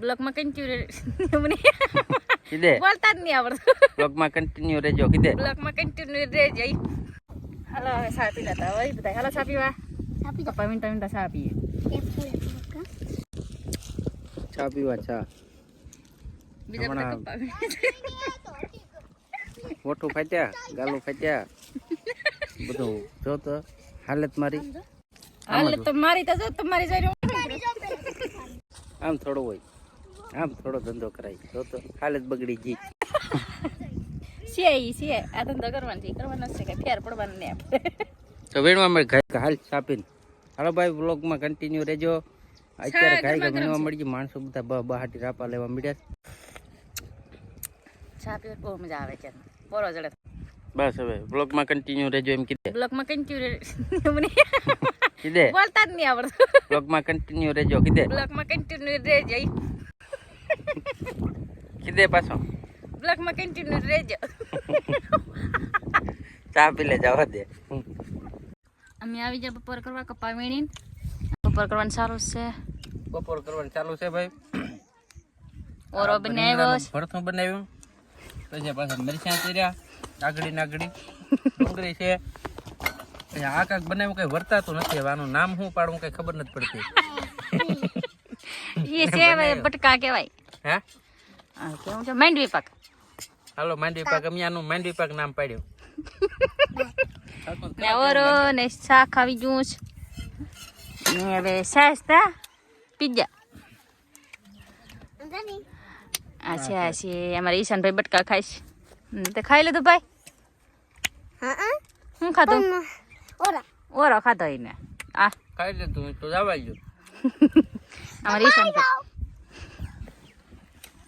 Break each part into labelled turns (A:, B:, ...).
A: બ્લોકમાં કન્ટિન્યુ મને
B: કીધે.
A: બોલતા જ નહીં આવડતું.
B: બ્લોગમાં કન્ટિન્યુ રહેજો કીધે.
A: બ્લોકમાં કન્ટિન્યુ રહે જઈ હાલો હવે ચા પી લેતા હોય બધા હાલો ચા પીવા. પપ્પા મિનટા મિનટા ચા પીએ.
B: ચા પીવા ચા.
A: બીજા પપ્પા
B: મોટું ફાટ્યા ગાલું ફાટ્યા બધું જો તો હાલત મારી.
A: હાલત તો મારી તો જો તમારી
B: આમ થોડું હોય. આમ થોડો ધંધો કરાય. તો તો હાલત બગડી ગઈ.
A: છે ઈ છે આ ધંધો કરવાનો છે કરવાનો છે કે ફેર પડવાનો ને
B: તો વેણવા મળે ઘર હાલ ચાપીને હાલો ભાઈ બ્લોગમાં કન્ટિન્યુ રહેજો. અત્યારે ખાઈ ઘા વેણવા મળી ગઈ માણસો બધા બહાટી રાપા લેવા મળ્યા
A: છાપી બહુ મજા આવે છે. બોલો જડે.
B: બસ હવે બ્લોગમાં કન્ટિન્યુ રહેજો એમ કીધે.
A: બ્લોકમાં કન્ટિન્યુ મને
B: કીધે?
A: બોલતા જ નહીં આવડતું.
B: બ્લોગમાં કન્ટિન્યુ રહેજો કીધે?
A: બ્લોકમાં કન્ટિન્યુ રહે જઈ
B: કીધે પાછો.
A: બ્લોકમાં કન્ટિન્યુ રહેજો.
B: ચા પી લે જવા દે.
A: અમે આવી જાય બપોર કરવા કપા વીણીને બપોર કરવાનું સારું છે.
B: બપોર કરવાનું ચાલુ છે ભાઈ.
A: ઓરો બનાવ્યો
B: ભરથું બનાવ્યું. પછી પાછા મરચાં ચીર્યા નાગડી નાગડી. ડુંગળી છે. પછી આ કાંક બનાવ્યું કઈ વર્તાતું નથી. હવે આનું નામ શું પાડવું કઈ ખબર નથી પડતી.
A: એ છે બટકા કહેવાય.
B: હે?
A: આ કેવું છે? માંડવી પાક.
B: હાલો માંડવી પાક અમે આનું માંડવી પાક નામ પાડ્યું.
A: ને ઓરો ને શાક આવી ગયું છે. ને હવે સાસ્તા પિઝા. આ છે આ છે. અમારા ઈશાનભાઈ બટકા ખાઈશ હમ, તે ખાઈ લીધું ભાઈ? શું ખાધું? ઓરો. ખાધો એને. આ.
B: ખાઈ લે તું તો જવા ગયો
A: અમારા ઈશાનભાઈ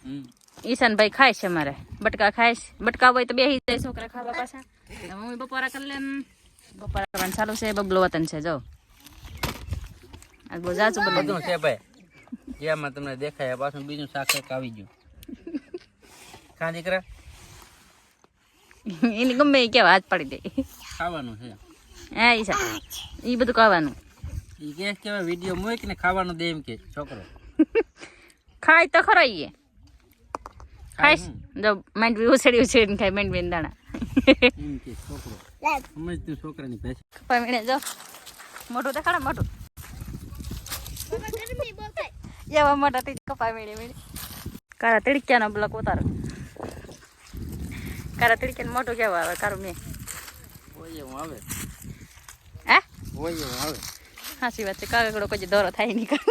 B: હમ.
A: ઈશાનભાઈ ખાય છે અમારે. બટકા ખાય છે. બટકા હોય તો બે જાય છોકરા ખાવા પાછા. મમ્મી બપોરા કરી લે બપોરા કરવાનું ચાલુ છે. બબલો વતન છે જો. આ બહુ જાજુ બધું
B: બધું છે ભાઈ. જેમાં તમને દેખાય પાછું બીજું શાક આવી ગયું. કા દીકરા.
A: એની ગમે કેવા હાથ પાડી દે.
B: ખાવાનું છે.
A: હા ઈશા. એ બધું ખાવાનું.
B: ઈ કે કેવા વીડિયો મૂક ને ખાવાનું દે એમ કે છોકરો.
A: ખાય તો ખરો ઈ. ખાઈશ? જો માંડવી ઉછળી ઉછળીને ખાય માંડવી દાણા.
B: એમ કે છોકરો. સમજ તું છોકરાની ભાષા.
A: કપા જો. મોટું દેખાડે મોટું. એવા મોટા તે કપા મીડી મીણે કારા તીડક્યાનો બ્લોક ઉતારો. કારા તીડક્યાનો મોટું કેવા આવે કારું મેં.
B: ઓય એવું આવે.
A: હે?
B: ઓય એવું આવે.
A: હાસી વાત છે કાગડો કોઈ દોરો થાય નહીં કાં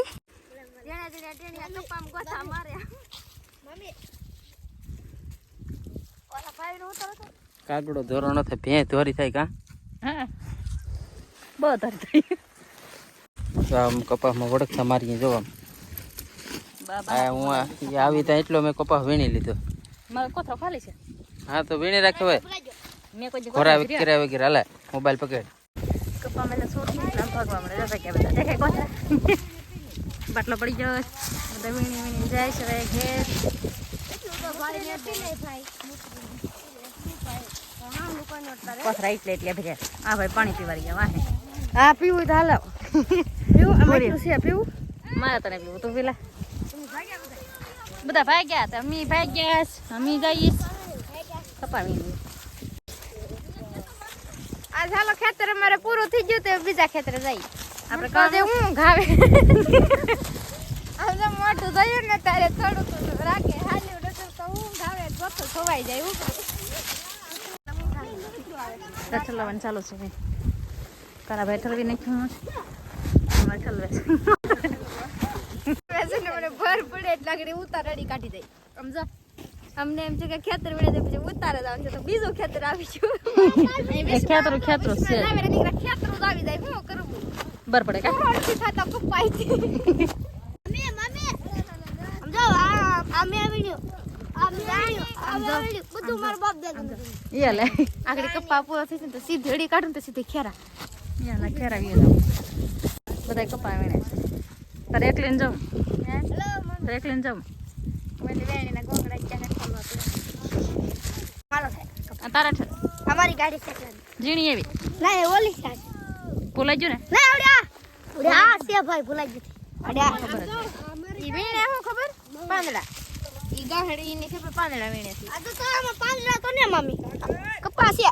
B: કાગડો ધોરો ન થાય ભેં ધોરી થાય કા
A: હા બહુ ધોરી થાય
B: આમ કપાસમાં વડકતા મારીએ જોવા
A: બાબા
B: હું આ આવી ત્યાં એટલો મેં કપાસ વીણી લીધો
A: મારો કોથળો ખાલી છે
B: હા તો વીણી રાખ્યો હોય
A: મેં કોઈ
B: ખોરા વગેરે વગેરે હાલે મોબાઈલ પકડ
A: નામ ભાગવા મળે જતા કે બધા દેખાય બાટલો પડી ગયો. બધા વીણી વીણી જાય છે હવે ઘેર. એટલે એટલે ભર્યા આ ભાઈ પાણી પીવા ગયા વાહે.
C: હા પીવું તો હાલો. પીવું? અમે એટલું છે પીવું?
A: મારે તને પીવું તું પેલા. બધા? ભાગ્યા હતા અમી ભાગ્યા અમી જઈશ કપા વીણી
C: આ હાલો ખેતર અમારે પૂરું થઈ ગયું તો બીજા ખેતરે જઈ
A: આપણે
C: કહો કહે હું ઘાવે. આમ મોટું થયું ને તારે થોડું રાખે. હાલ્યું નતું તો હું ઘાવે ચોથું ખોવાઈ જાય હું
A: ચાલુ છે ભાઈ. તારા ભાઈ ઠલવી નાખ્યું અમારે ઠલવે છે.
C: મને ભર પડે એટલે આગળ ઉતાર કાઢી દઈ સમજો અમને એમ છે કે ખેતર વળે તો પછી ઉતારે જ આવશે તો બીજું ખેતર આવી ગયું.
A: એ ખેતર ખેતર છે.
C: ખેતરું જ આવી જાય હું કરવું
A: બર પડે કા
C: રોડથી ખાતા કપાઈ છે મમ્મી મમ્મી. સમજો આ આ મે વિડિયો આ આ મે વિડિયો બધું મારો બાપ દાદા
A: એ લે.
C: આગળ કપ્પા પૂરો થઈ તો સીધી કાઢું તો સીધી ખેરા.
A: યાના ખેરાવી બધા કપા વીણે તારે એકલીને જાઉં એકલીને જાઉં
C: ગોંગડા ચાને ખોલવા તો મારો છે
A: આ તારા ઠ
C: અમારી ગાડી છે
A: ઝીણી એવી.
C: ના એ ઓલી છે
A: ભૂલાઈ ગયું ને?
C: ના આવડ્યા આવડ્યા છે ભાઈ ભૂલાઈ ગઈ અડ્યા
A: ખબર
C: ઈ વીણે શું ખબર? પાંદડા. ઈ ગાંઠડી ની ખબર પાંદડા વીણે છે.
D: આ તો પાંદડા તો ને મમ્મી? કપાસ છે.